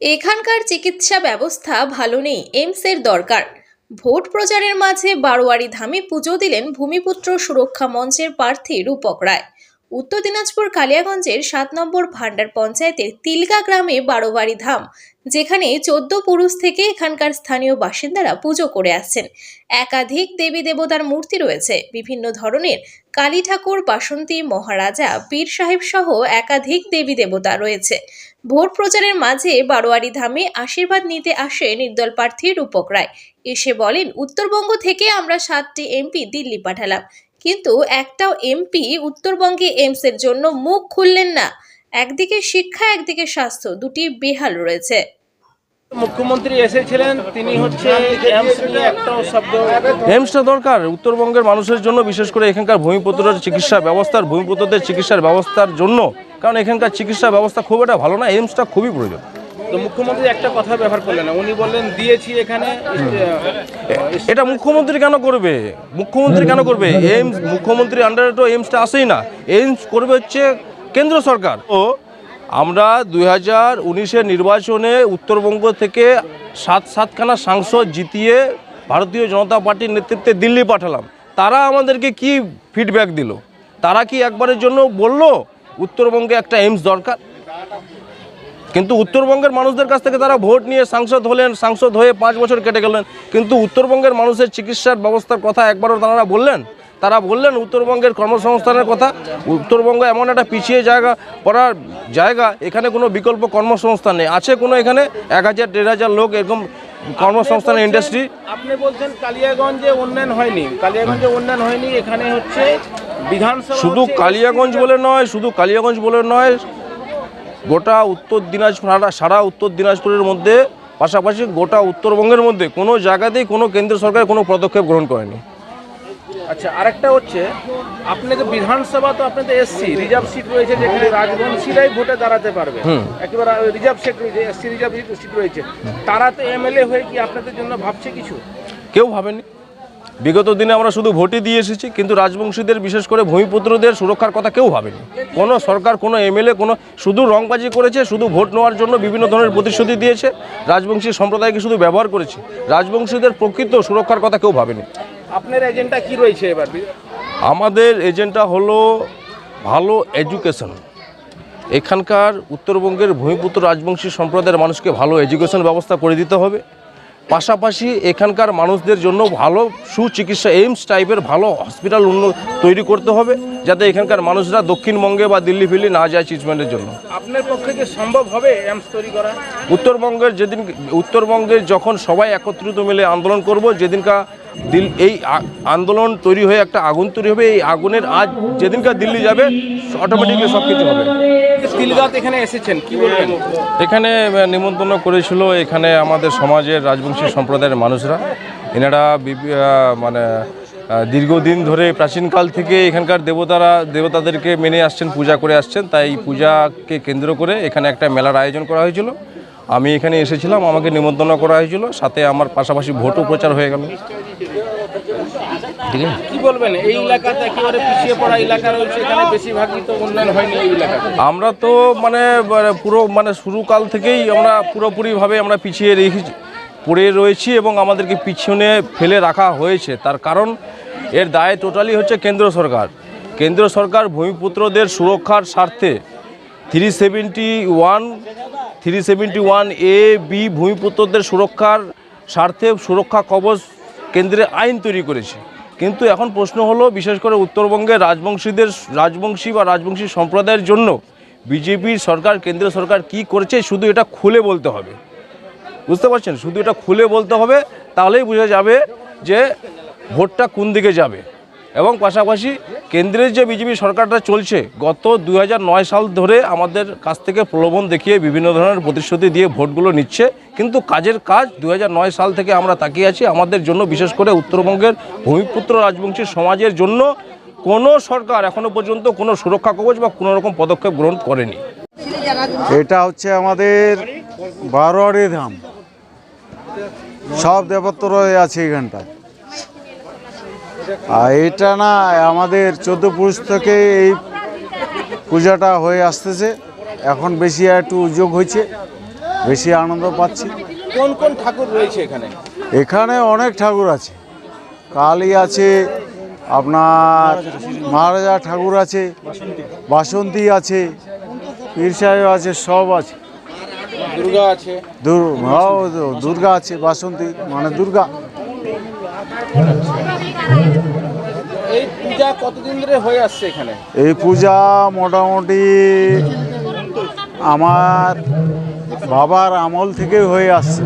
এখানকার চিকিৎসা ব্যবস্থা ভালো নেই এইমসের দরকার। ভোট প্রচারের মাঝে বারোয়ারি ধামে পুজো দিলেন ভূমিপুত্র সুরক্ষা মঞ্চের প্রার্থী রূপক রায়। উত্তর দিনাজপুর কালিয়াগঞ্জের সাত নম্বর ভান্ডার পঞ্চায়েতের তিলকা গ্রামে বারোয়ারি ধাম, যেখানে চোদ্দ পুরুষ থেকে এখানকার স্থানীয় বাসিন্দারা পুজো করে আসছেন। একাধিক দেবী দেবতার মূর্তি রয়েছে। বিভিন্ন ধরনের কালী ঠাকুর বাসন্তী, মহারাজা, পীর সাহেব সহ একাধিক দেবী দেবতা রয়েছে। ভোট প্রচারের মাঝে বারোয়ারি ধামে আশীর্বাদ নিতে আসে নির্দল প্রার্থী রূপক রায় এসে বলেন, উত্তরবঙ্গ থেকে আমরা সাতটি এমপি দিল্লি পাঠালাম। কিন্তু একটাও এমপি উত্তরবঙ্গে এইমসের জন্য মুখ খুললেন না। একদিকে শিক্ষা একদিকে স্বাস্থ্য দুটি বেহাল রয়েছে। মুখ্যমন্ত্রী এসেছিলেন তিনি হচ্ছে এইমসটা দরকার উত্তরবঙ্গের মানুষের জন্য বিশেষ করে এখানকার ভূমিপুত্রের চিকিৎসা ব্যবস্থার ভূমিপুত্রদের চিকিৎসার ব্যবস্থার জন্য। কারণ এখানকার চিকিৎসা ব্যবস্থা খুব একটা ভালো না এইমসটা খুবই প্রয়োজন। তো মুখ্যমন্ত্রী একটা কথা ব্যবহার করলেন না। উনি বললেন দিয়েছি এখানে এটা মুখ্যমন্ত্রী কেন করবে? মুখ্যমন্ত্রী কেন করবে? এইমস মুখ্যমন্ত্রী আন্ডারে তো এইমসটা আসেই না। এইমস করবে হচ্ছে কেন্দ্র সরকার। ও। আমরা দুই হাজার উনিশের নির্বাচনে উত্তরবঙ্গ থেকে সাত সাতখানা সাংসদ জিতিয়ে ভারতীয় জনতা পার্টির নেতৃত্বে দিল্লি পাঠালাম। তারা আমাদেরকে কি ফিডব্যাক দিল? তারা কি একবারের জন্য বলল উত্তরবঙ্গে একটা এইমস দরকার? কিন্তু উত্তরবঙ্গের মানুষদের কাছ থেকে তারা ভোট নিয়ে সাংসদ হলেন সাংসদ হয়ে পাঁচ বছর কেটে গেলেন। কিন্তু উত্তরবঙ্গের মানুষের চিকিৎসার ব্যবস্থার কথা একবারও তারা বললেন? তারা বললেন উত্তরবঙ্গের কর্মসংস্থানের কথা। উত্তরবঙ্গ এমন একটা পিছিয়ে জায়গা পড়ার জায়গা এখানে কোনো বিকল্প কর্মসংস্থান নেই। আছে কোনো এখানে? এক হাজার দেড় হাজার লোক এরকম কর্মসংস্থানের ইন্ডাস্ট্রি আপনি বলছেন কালিয়াগঞ্জে উন্নয়ন হয়নি। কালিয়াগঞ্জে উন্নয়ন হয়নি এখানে হচ্ছে বিধানসভা শুধু কালিয়াগঞ্জ বলে নয় শুধু কালিয়াগঞ্জ বলে নয় গোটা উত্তর দিনাজপুর সারা- উত্তর দিনাজপুরের মধ্যে পাশাপাশি গোটা উত্তরবঙ্গের মধ্যে কোনো জায়গাতেই কোনো কেন্দ্র সরকার কোনো পদক্ষেপ গ্রহণ করেনি। আচ্ছা আরেকটা হচ্ছে আপনাদের বিধানসভা তো আপনাদের এসসি রিজার্ভ সিট রয়েছে যেখানে রাজবংশীরাই ভোটে দাঁড়াতে পারবে। একেবারে রিজার্ভ সিট রয়েছে এসসি রিজার্ভ সিট রয়েছে। তারা তো এমএলএ হয়ে কি আপনাদের জন্য ভাবছে কিছু? কেউ ভাবেনি। বিগত দিনে আমরা শুধু ভোটই দিয়ে এসেছি কিন্তু রাজবংশীদের বিশেষ করে ভূমিপুত্রদের সুরক্ষার কথা কেউ ভাবেনি। কোনো সরকার কোনো এমএলএ কোনো শুধু রংবাজি করেছে শুধু ভোট নেওয়ার জন্য বিভিন্ন ধরনের প্রতিশ্রুতি দিয়েছে। রাজবংশী সম্প্রদায়কে শুধু ব্যবহার করেছে। রাজবংশীদের প্রকৃত সুরক্ষার কথা কেউ ভাবেনি। আপনার এজেন্ডা কি রয়েছে এবার? আমাদের এজেন্ডা হলো ভালো এডুকেশন। এখানকার উত্তরবঙ্গের ভূমিপুত্র রাজবংশী সম্প্রদায়ের মানুষকে ভালো এডুকেশন ব্যবস্থা করে দিতে হবে। পাশাপাশি এখানকার মানুষদের জন্য ভালো সুচিকিৎসা এইমস টাইপের ভালো হসপিটাল তৈরি করতে হবে যাতে এখানকার মানুষরা দক্ষিণবঙ্গে বা দিল্লি ফিল্লি না যায় ট্রিটমেন্টের জন্য। আপনার পক্ষে কি সম্ভব হবে এমস তৈরি করা? উত্তরবঙ্গের যেদিন উত্তরবঙ্গের যখন সবাই একত্রিত মিলে আন্দোলন করব যেদিনকা দিল এই আন্দোলন তৈরি হয়ে একটা আগুন তৈরি হবে এই আগুনের আজ যেদিনকার দিল্লি যাবে অটোমেটিকলি সব কিছু হবে। এখানে এসেছেন, কি বলবেন? এখানে নিমন্ত্রণ করেছিল এখানে আমাদের সমাজের রাজবংশী সম্প্রদায়ের মানুষরা। এনারা মানে দীর্ঘদিন ধরে প্রাচীনকাল থেকে এখানকার দেবতারা, দেবতাদেরকে মেনে আসছেন, পূজা করে আসছেন। তাই পূজাকে কেন্দ্র করে এখানে একটা মেলার আয়োজন করা হয়েছিল। আমি এখানে এসেছিলাম, আমাকে নিমন্ত্রণ করা হয়েছিল। সাথে আমার পাশাপাশি ভোটও প্রচার হয়ে গেল। ঠিক আছে? কি বলবেন? এই এলাকাতে একেবারে পিছিয়ে পড়া এলাকা রয়েছে এখানে বেশিরভাগই তো উন্নয়ন হয়নি এই এলাকাতে। আমরা তো মানে মানে পুরো মানে শুরুকাল থেকেই আমরা পুরোপুরিভাবে আমরা পিছিয়ে রেখেছি পড়ে রয়েছি এবং আমাদেরকে পিছনে ফেলে রাখা হয়েছে। তার কারণ এর দায় টোটালি হচ্ছে কেন্দ্র সরকার। কেন্দ্র সরকার ভূমিপুত্রদের সুরক্ষার স্বার্থে three seventy one three seventy one A B ভূমিপুত্রদের সুরক্ষার স্বার্থে সুরক্ষা কবচ কেন্দ্রে আইন তৈরি করেছে। কিন্তু এখন প্রশ্ন হলো, বিশেষ করে উত্তরবঙ্গের রাজবংশীদের, রাজবংশী বা রাজবংশী সম্প্রদায়ের জন্য বিজেপির সরকার, কেন্দ্রীয় সরকার কি করেছে, শুধু এটা খুলে বলতে হবে। বুঝতে পারছেন? শুধু এটা খুলে বলতে হবে, তাহলেই বোঝা যাবে যে ভোটটা কোন দিকে যাবে। এবং পাশাপাশি কেন্দ্রের যে বিজেপি সরকারটা চলছে, গত দু সাল ধরে আমাদের কাছ থেকে প্রলোভন দেখিয়ে বিভিন্ন ধরনের প্রতিশ্রুতি দিয়ে ভোটগুলো নিচ্ছে। কিন্তু কাজের কাজ দু সাল থেকে আমরা তাকিয়ে আছি। আমাদের জন্য বিশেষ করে উত্তরবঙ্গের ভূমিপুত্র রাজবংশী সমাজের জন্য কোনো সরকার এখনও পর্যন্ত কোনো সুরক্ষা কবচ বা কোনো রকম পদক্ষেপ গ্রহণ করেনি। এটা হচ্ছে আমাদের বারোয়ারি ধাম। সব দেবত্বরই আছে এখানটায়। এটা না আমাদের চোদ্দ পুরুষ থেকে এই পূজাটা হয়ে আসতেছে। এখন বেশি একটু উদ্যোগ হয়েছে বেশি আনন্দ পাচ্ছি। কোন কোন ঠাকুর রয়েছে এখানে? এখানে অনেক ঠাকুর আছে। কালী আছে আপনার মহারাজা ঠাকুর আছে বাসন্তী আছে পীর সাহেব আছে সব আছে। দুর্গা আছে। দুর- দুর্গা আছে বাসন্তী মানে দুর্গা। এই পূজা কতদিন ধরে হয়ে আসছে এখানে? এই পূজা মোটামুটি আমার বাবার আমল থেকে হয়ে আসছে।